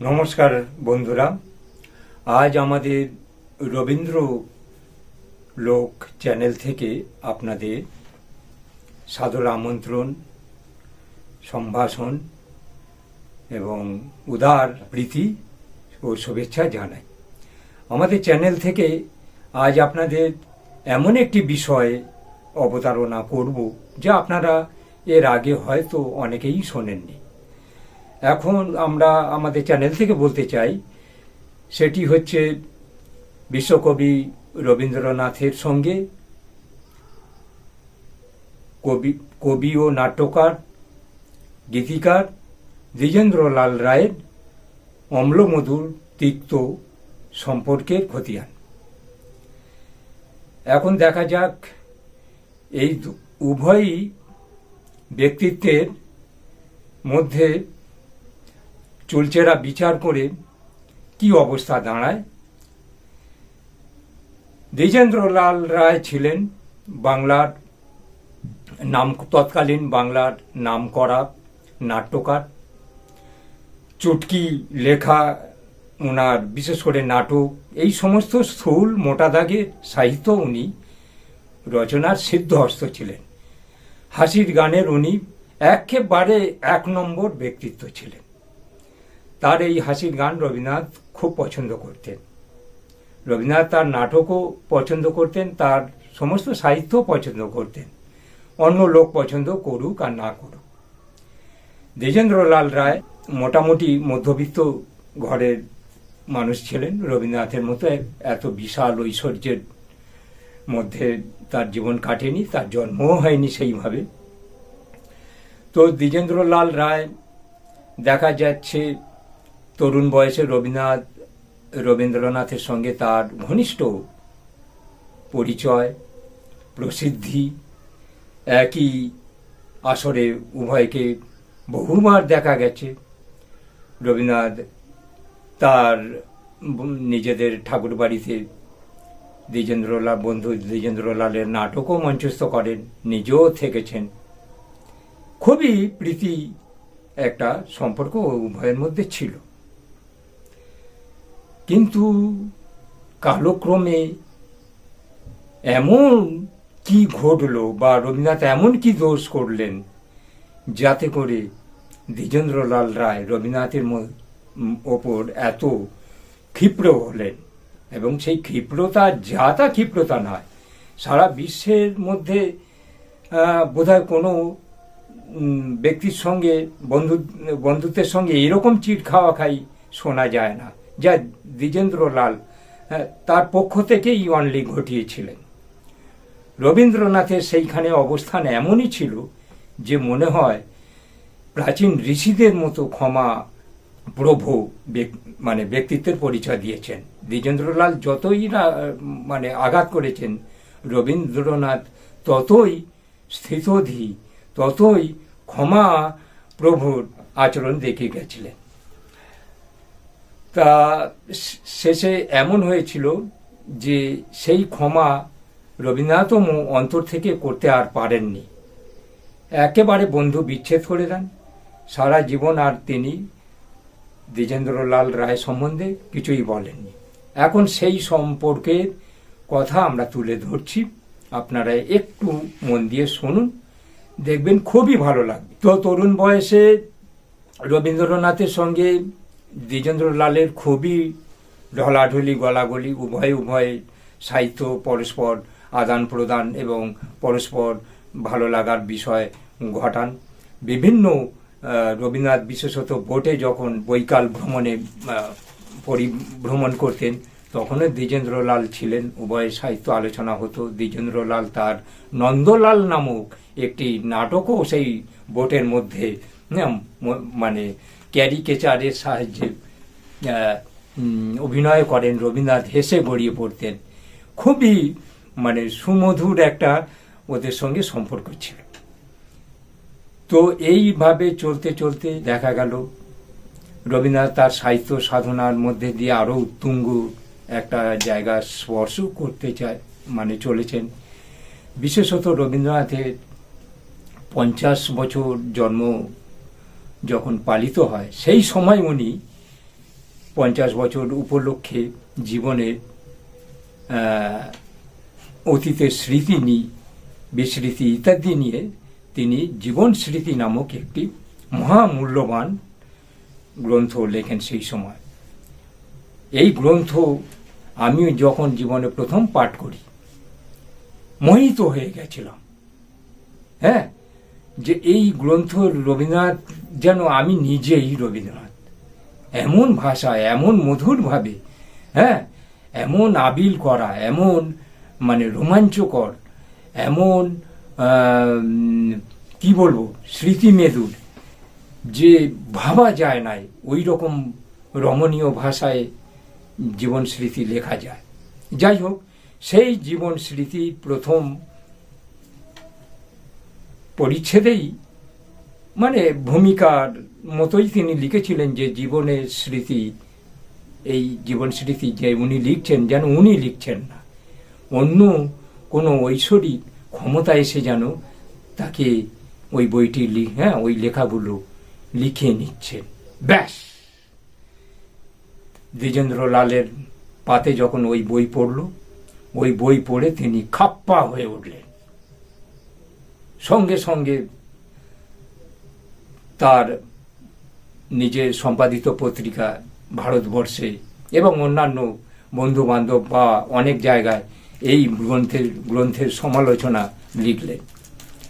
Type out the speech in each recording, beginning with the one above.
নমস্কার বন্ধুরা। আজ আমাদের রবীন্দ্র লোক চ্যানেল থেকে আপনাদের সাদর আমন্ত্রণ, সম্ভাষণ এবং উদার প্রীতি ও শুভেচ্ছা জানাই। আমাদের চ্যানেল থেকে আজ আপনাদের এমন একটি বিষয়ে অবতারণা করব যা আপনারা এর আগে হয়তো অনেকেই শোনেননি। এখন আমরা আমাদের চ্যানেল থেকে বলতে চাই, সেটি হচ্ছে বিশ্বকবি রবীন্দ্রনাথের সঙ্গে কবি কবি ও নাট্যকার, গীতিকার দ্বিজেন্দ্রলাল রায়ের অম্লমধুর তিক্ত সম্পর্কের খতিয়ান। এখন দেখা যাক, এই উভয়ই ব্যক্তিত্বের মধ্যে চুলচেরা বিচার করে কি অবস্থা দাঁড়ায়? দ্বিজেন্দ্রলাল রায় ছিলেন বাংলার নাম, তৎকালীন বাংলার নাম করা নাট্যকার। চুটকি, লেখা ওনার বিশেষ করে নাটক, এই সমস্ত স্থূল মোটা দাগের সাহিত্য উনি রচনার সিদ্ধহস্ত ছিলেন। হাসির গানের উনি একেবারে এক নম্বর ব্যক্তিত্ব ছিলেন। তার এই হাসির গান রবীন্দ্রনাথ খুব পছন্দ করতেন। রবীন্দ্রনাথ তার নাটকও পছন্দ করতেন, তার সমস্ত সাহিত্যও পছন্দ করতেন। অন্য লোক পছন্দ করুক আর না করুক। দ্বিজেন্দ্রলাল রায় মোটামুটি মধ্যবিত্ত ঘরের মানুষ ছিলেন। রবীন্দ্রনাথের মতো এত বিশাল ঐশ্বর্যের মধ্যে তার জীবন কাটেনি, তার জন্মও হয়নি সেইভাবে। তো দ্বিজেন্দ্রলাল রায় দেখা যাচ্ছে তরুণ বয়সে রবীন্দ্রনাথ, রবীন্দ্রনাথের সঙ্গে তার ঘনিষ্ঠ পরিচয়, প্রসিদ্ধি, একই আসরে উভয়কে বহুবার দেখা গেছে। রবীন্দ্রনাথ তার নিজেদের ঠাকুর বাড়িতে দ্বিজেন্দ্রলাল, বন্ধু দ্বিজেন্দ্রলালের নাটকও মঞ্চস্থ করেন, নিজেও থেকেছেন। খুবই প্রীতি একটা সম্পর্ক উভয়ের মধ্যে ছিল। কিন্তু কালক্রমে এমন কি ঘটলো বা রবীন্দ্রনাথ এমন কি দোষ করলেন? যাতে করে দ্বিজেন্দ্রলাল রায় রবীন্দ্রনাথের ওপর এত ক্ষিপ্র হলেন। এবং সেই ক্ষিপ্রতা যা তা ক্ষিপ্রতা নয়, সারা বিশ্বের মধ্যে বোধহয় কোনো ব্যক্তির সঙ্গে, বন্ধু, বন্ধুত্বের সঙ্গে এরকম চিট খাওয়া খাই শোনা যায় না। যা দ্বিজেন্দ্রলাল তার পক্ষ থেকেই অনলি ঘটিয়েছিলেন। রবীন্দ্রনাথের সেইখানে অবস্থান এমনই ছিল যে মনে হয় প্রাচীন ঋষিদের মতো ক্ষমা প্রভু মানে ব্যক্তিত্বের পরিচয় দিয়েছেন। দ্বিজেন্দ্রলাল যতই না মানে আঘাত করেছেন, রবীন্দ্রনাথ ততই স্থিতধি, ততই ক্ষমা প্রভুর আচরণ দেখে গেছিলেন। তা শেষে এমন হয়েছিল যে সেই ক্ষমা রবীন্দ্রনাথও অন্তর থেকে করতে আর পারেননি। একেবারে বন্ধু বিচ্ছেদ করে দেন। সারা জীবন আর তিনি দ্বিজেন্দ্রলাল রায় সম্বন্ধে কিছুই বলেননি। এখন সেই সম্পর্কের কথা আমরা তুলে ধরছি। আপনারা একটু মন দিয়ে শুনুন। দেখবেন খুবই ভালো লাগবে। তো তরুণ বয়সে রবীন্দ্রনাথের সঙ্গে দ্বিজেন্দ্রলালের খুবই ঢলাঢলি, গলাগলি, উভয় উভয় সাহিত্য, পরস্পর আদান প্রদান এবং পরস্পর ভালো লাগার বিষয় ঘটান। বিভিন্ন রবীন্দ্রনাথ বিশেষত বোটে যখন বৈকাল ভ্রমণে পরিভ্রমণ করতেন, তখনও দ্বিজেন্দ্রলাল ছিলেন। উভয় সাহিত্য আলোচনা হতো। দ্বিজেন্দ্রলাল তার নন্দলাল নামক একটি নাটকও সেই বোটের মধ্যে মানে ক্যারিকেচারের সাহায্যে অভিনয় করেন রবীন্দ্রনাথ হেসে গড়িয়ে পড়তেন। খুবই মানে সুমধুর একটা ওদের সঙ্গে সম্পর্ক ছিল। তো এইভাবে চলতে চলতে দেখা গেল, রবীন্দ্রনাথ তার সাহিত্য সাধনার মধ্যে দিয়ে আরও উত্তুঙ্গ একটা জায়গা স্পর্শ করতে চায় মানে চলেছেন। বিশেষত রবীন্দ্রনাথের পঞ্চাশ বছর জন্ম যখন পালিত হয়, সেই সময় উনি পঞ্চাশ বছর উপলক্ষে জীবনের অতীতের স্মৃতি নি, বিস্মৃতি ইত্যাদি নিয়ে তিনি জীবন স্মৃতি নামক একটি মহামূল্যবান গ্রন্থ লেখেন সেই সময়। এই গ্রন্থ আমি যখন জীবনে প্রথম পাঠ করি, মোহিত হয়ে গেছিলাম। হ্যাঁ? যে এই গ্রন্থ রবীন্দ্রনাথ, যেন আমি নিজেই রবীন্দ্রনাথ। এমন ভাষা, এমন মধুরভাবে হ্যাঁ এমন আবিল করা, এমন মানে রোমাঞ্চকর, এমন কি বলব স্মৃতি মেদুর যে ভাবা যায় নাই ওই রকম রমণীয় ভাষায় জীবন স্মৃতি লেখা যায়। যাই হোক, সেই জীবন স্মৃতি প্রথম পরিচ্ছেদেই। মানে ভূমিকার মতোই তিনি লিখেছিলেন যে জীবনের স্মৃতি, এই জীবন স্মৃতি যে উনি লিখছেন যেন উনি লিখছেন না। অন্য কোনো ঐশ্বরিক ক্ষমতা এসে যেন তাকে ওই বইটি হ্যাঁ ওই লেখাগুলো লিখে নিচ্ছেন। ব্যাস! দ্বিজেন্দ্র লালের পাতে যখন ওই বই পড়ল, ওই বই পড়ে তিনি খাপ্পা হয়ে উঠলেন। সঙ্গে সঙ্গে তার নিজের সম্পাদিত পত্রিকা ভারতবর্ষে এবং অন্যান্য বন্ধু বান্ধব বা অনেক জায়গায় এই গ্রন্থের গ্রন্থের সমালোচনা লিখলেন।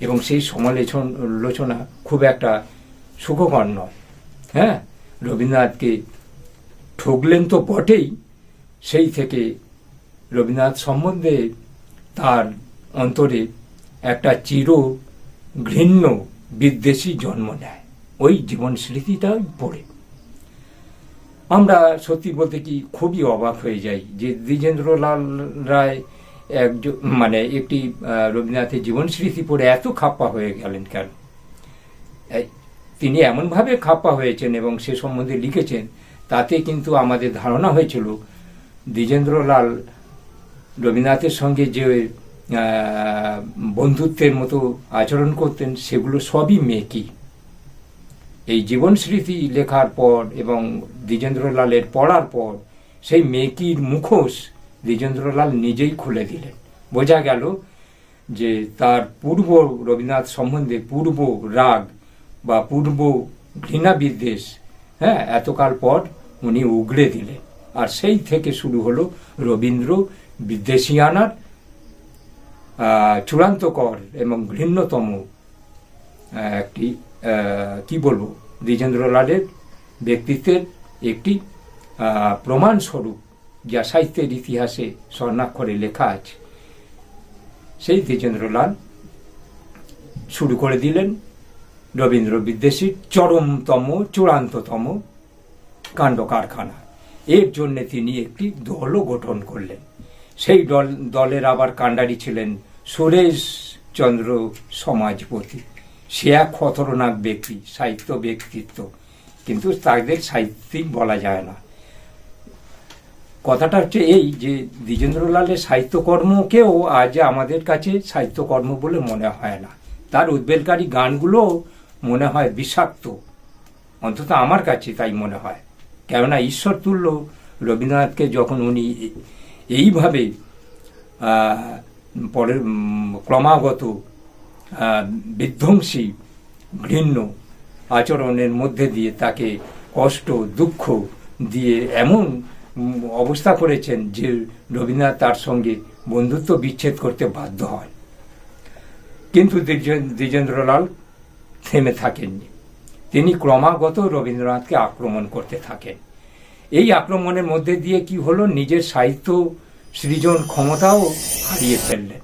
এবং সেই সমালোচনা খুব একটা সুখকর নয়। হ্যাঁ? রবীন্দ্রনাথকে ঠকলেন তো বটেই, সেই থেকে রবীন্দ্রনাথ সম্বন্ধে তার অন্তরে একটা চির ঘৃণ্য বিদ্বেষী জন্ম নেয়। ওই জীবন স্মৃতিটাই পড়ে। আমরা সত্যি বলতে কি খুবই অবাক হয়ে যাই যে দ্বিজেন্দ্রলাল রায় একজন মানে একটি রবীন্দ্রনাথের জীবন স্মৃতি পড়ে এত খাপ্পা হয়ে গেলেন কেন? তিনি এমনভাবে খাপ্পা হয়েছেন এবং সে সম্বন্ধে লিখেছেন, তাতে কিন্তু আমাদের ধারণা হয়েছিল, দ্বিজেন্দ্রলাল রবীন্দ্রনাথের সঙ্গে যে বন্ধুত্বের মতো আচরণ করতেন, সেগুলো সবই মেকি। এই জীবন স্মৃতি লেখার পর এবং দ্বিজেন্দ্রলালের পড়ার পর, সেই মেকির মুখোশ দ্বিজেন্দ্রলাল নিজেই খুলে দিলেন। বোঝা গেল যে তার পূর্ব রবীন্দ্রনাথ সম্বন্ধে পূর্ব রাগ বা পূর্ব ঘৃণা বিদ্বেষ হ্যাঁ এতকাল পর উনি উগড়ে দিলেন। আর সেই থেকে শুরু হলো রবীন্দ্র বিদ্বেষিয়ানার চূড়ান্তকর এবং ঘৃণ্যতম একটি কি বলব, দ্বিজেন্দ্রলালের ব্যক্তিত্বের একটি প্রমাণস্বরূপ যা সাহিত্যের ইতিহাসে স্বর্ণাক্ষরে লেখা আছে। সেই দ্বিজেন্দ্রলাল শুরু করে দিলেন রবীন্দ্র বিদ্বেষীর চরমতম, চূড়ান্ততম কাণ্ড কারখানা। এর জন্যে তিনি একটি দলও গঠন করলেন। সেই দল, দলের আবার কাণ্ডারি ছিলেন সুরেশ চন্দ্র সমাজপতি। সে এক খতরনাক ব্যক্তি, সাহিত্য ব্যক্তিত্ব। কিন্তু তাদের সাহিত্যিক বলা যায় না। কথাটা হচ্ছে এই যে দ্বিজেন্দ্রলালের সাহিত্যকর্মকেও আজ আমাদের কাছে সাহিত্যকর্ম বলে মনে হয় না। তার উদ্বেলকারী গানগুলো মনে হয় বিষাক্ত। অন্তত আমার কাছে তাই মনে হয়। কেননা ঈশ্বর তুল্য রবীন্দ্রনাথকে যখন উনি এইভাবে পরের ক্রমাগত বিধ্বংসী, ঘৃণ্য আচরণের মধ্যে দিয়ে তাকে কষ্ট, দুঃখ দিয়ে এমন অবস্থা করেছেন যে রবীন্দ্রনাথ তার সঙ্গে বন্ধুত্ব বিচ্ছেদ করতে বাধ্য হয়। কিন্তু দ্বিজে- দ্বিজেন্দ্রলাল থেমে থাকেননি। তিনি ক্রমাগত রবীন্দ্রনাথকে আক্রমণ করতে থাকেন। এই আক্রমণের মধ্যে দিয়ে কি হলো? নিজের সাহিত্য সৃজন ক্ষমতাও হারিয়ে ফেললেন।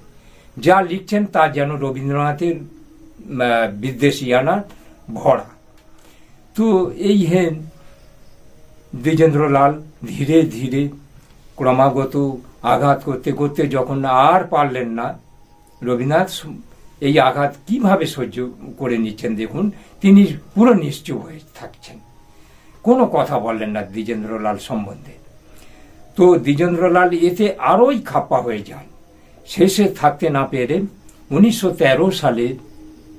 যা লিখছেন তা যেন রবীন্দ্রনাথের বিদ্বেষিয়ানা ভরা। তো এই হেন দ্বিজেন্দ্রলাল ধীরে ধীরে ক্রমাগত আঘাত করতে করতে যখন আর পারলেন না, রবীন্দ্রনাথ এই আঘাত কীভাবে সহ্য করে নিচ্ছেন দেখুন, তিনি পুরো নিশ্চুপ হয়ে থাকছেন। কোনো কথা বললেন না দ্বিজেন্দ্রলাল সম্বন্ধে। তো দ্বিজেন্দ্রলাল এতে আরোই খাপ্পা হয়ে যান। শেষে থাকতে না পেরে উনিশশো সালের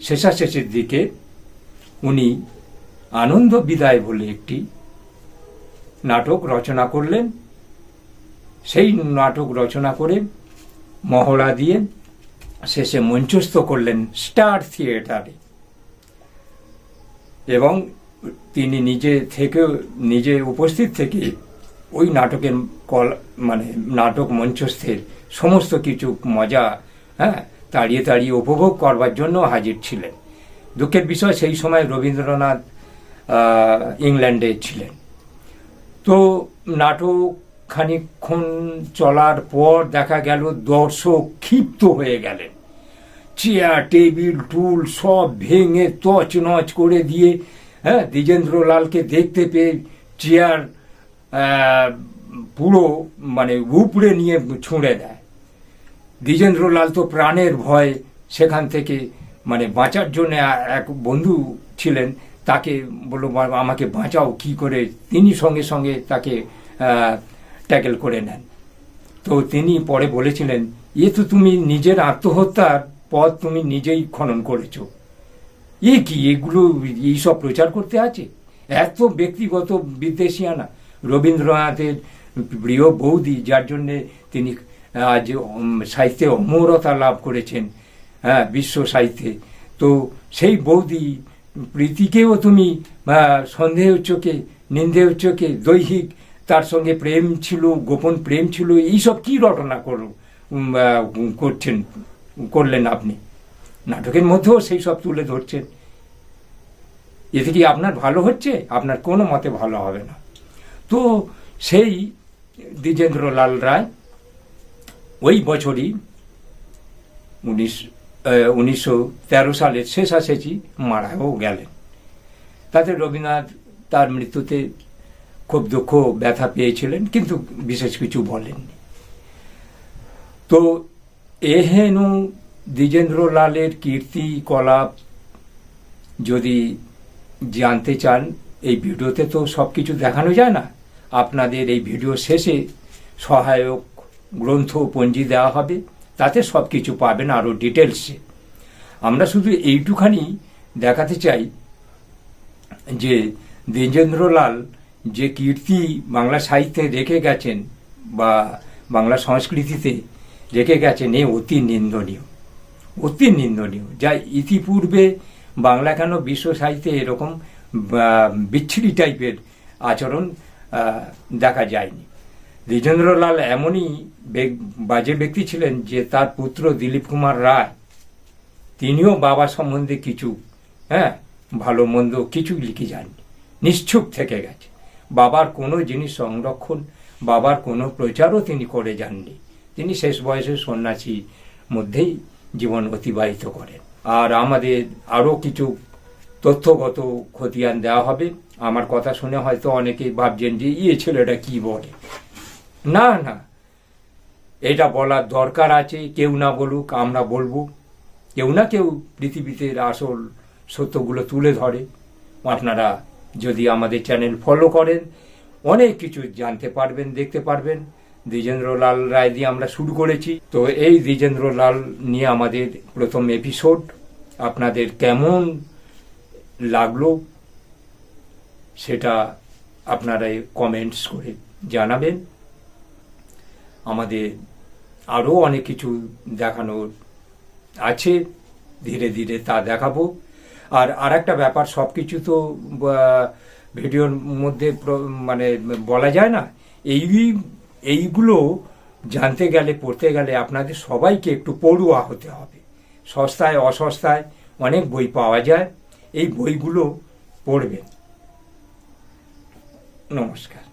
শেষাশেষের দিকে উনি আনন্দ বিদায় বলে একটি নাটক রচনা করলেন। সেই নাটক রচনা করে মহড়া দিয়ে শেষে মঞ্চস্থ করলেন স্টার থিয়েটারে। এবং তিনি নিজে থেকে নিজে উপস্থিত থেকে ওই নাটকের কল মানে নাটক মঞ্চস্থের সমস্ত কিছু মজা হ্যাঁ তাড়িয়ে তাড়িয়ে উপভোগ করবার জন্য হাজির ছিলেন। দুঃখের বিষয় সেই সময় রবীন্দ্রনাথ ইংল্যান্ডে ছিলেন। তো নাটক খানিকক্ষণ চলার পর দেখা গেল দর্শক ক্ষিপ্ত হয়ে গেলেন। চেয়ার, টেবিল, টুল সব ভেঙে তছ নচ করে দিয়ে হ্যাঁ দ্বিজেন্দ্রলালকে দেখতে পেয়ে চেয়ার পুরো মানে উপড়ে নিয়ে ছুঁড়ে দেয়। দ্বিজেন্দ্রলাল তো প্রাণের ভয় সেখান থেকে মানে বাঁচার জন্য এক বন্ধু ছিলেন, তাকে বলল আমাকে বাঁচাও, কি করে? তিনি সঙ্গে সঙ্গে তাকে ট্যাকেল করে নেন। তো তিনি পরে বলেছিলেন, এ তো তুমি নিজের আত্মহত্যার পথ তুমি নিজেই খনন করেছ। এ কি, এগুলো এইসব প্রচার করতে আছে? এত ব্যক্তিগত বিদ্বেষিয়ানা। রবীন্দ্রনাথের প্রিয় বৌদি, যার জন্যে তিনি আজ সাহিত্যে অমরতা লাভ করেছেন হ্যাঁ বিশ্ব সাহিত্যে। তো সেই বৌদি প্রীতিকেও তুমি সন্দেহ চোখে, নিন্দেহ চোখে, দৈহিক তার সঙ্গে প্রেম ছিল, গোপন প্রেম ছিল, এইসব কি রটনা করো করছেন, করলেন আপনি? নাটকের মধ্যেও সেই সব তুলে ধরছেন। এতে কি আপনার ভালো হচ্ছে, আপনার কোনো মতে ভালো হবে না। তো সেই দ্বিজেন্দ্রলাল রায় ওই বছরই উনিশ উনিশশো তেরো সালের মারাও গেলেন। তাতে রবীন্দ্রনাথ তার মৃত্যুতে খুব দুঃখ, ব্যথা পেয়েছিলেন, কিন্তু বিশেষ কিছু বলেননি। তো এহেনু দ্বিজেন্দ্রলালের কীর্তি কলাপ যদি জানতে চান, এই ভিডিওতে তো সব কিছু দেখানো যায় না। আপনাদের এই ভিডিও শেষে সহায়ক গ্রন্থ পঞ্জি দেওয়া হবে, তাতে সব কিছু পাবেন আরও ডিটেলসে। আমরা শুধু এইটুখানি দেখাতে চাই যে দ্বিজেন্দ্রলাল যে কীর্তি বাংলা সাহিত্যে রেখে গেছেন বা বাংলা সংস্কৃতিতে রেখে গেছেন, এ অতি নিন্দনীয়। অতি নিন্দনীয়। যা ইতিপূর্বে বাংলা কেন বিশ্ব সাহিত্যে এরকম বিচ্ছিরি টাইপের আচরণ দেখা যায়নি। দ্বিজেন্দ্রলাল এমনই বাজে ব্যক্তি ছিলেন যে তার পুত্র দিলীপ কুমার রায়, তিনিও বাবা সম্বন্ধে কিছু হ্যাঁ ভালো মন্দ কিছু লিখে যাননি। নিশ্চুপ থেকে গেছে। বাবার কোনো জিনিস সংরক্ষণ, বাবার কোনো প্রচারও তিনি করে যাননি। তিনি শেষ বয়সে সন্ন্যাসী মধ্যেই জীবন অতিবাহিত করেন আর আমাদের আরও কিছু তথ্যগত খতিয়ান দেওয়া হবে। আমার কথা শুনে হয়তো অনেকেই ভাবছেন যে ইয়ে ছেলেটা কি বলে? না না। এটা বলার দরকার আছে। কেউ না বলুক, আমরা বলব। কেউ না কেউ পৃথিবীতে আসল সত্যগুলো তুলে ধরে। আপনারা যদি আমাদের চ্যানেল ফলো করেন, অনেক কিছু জানতে পারবেন, দেখতে পারবেন। দ্বিজেন্দ্রলাল রায় দিয়ে আমরা শুরু করেছি। তো এই দ্বিজেন্দ্রলাল নিয়ে আমাদের প্রথম এপিসোড আপনাদের কেমন লাগল সেটা আপনারা কমেন্টস করে জানাবেন। আমাদের আরও অনেক কিছু দেখানোর আছে, ধীরে ধীরে তা দেখাবো। আর আরেকটা ব্যাপার সব কিছু তো ভিডিওর মধ্যে মানে বলা যায় না, এই এইগুলো জানতে গেলে, পড়তে গেলে আপনাদের সবাইকে একটু পড়ুয়া হতে হবে। সস্তায়, অসস্তায় অনেক বই পাওয়া যায়। এই বইগুলো পড়বেন। নমস্কার।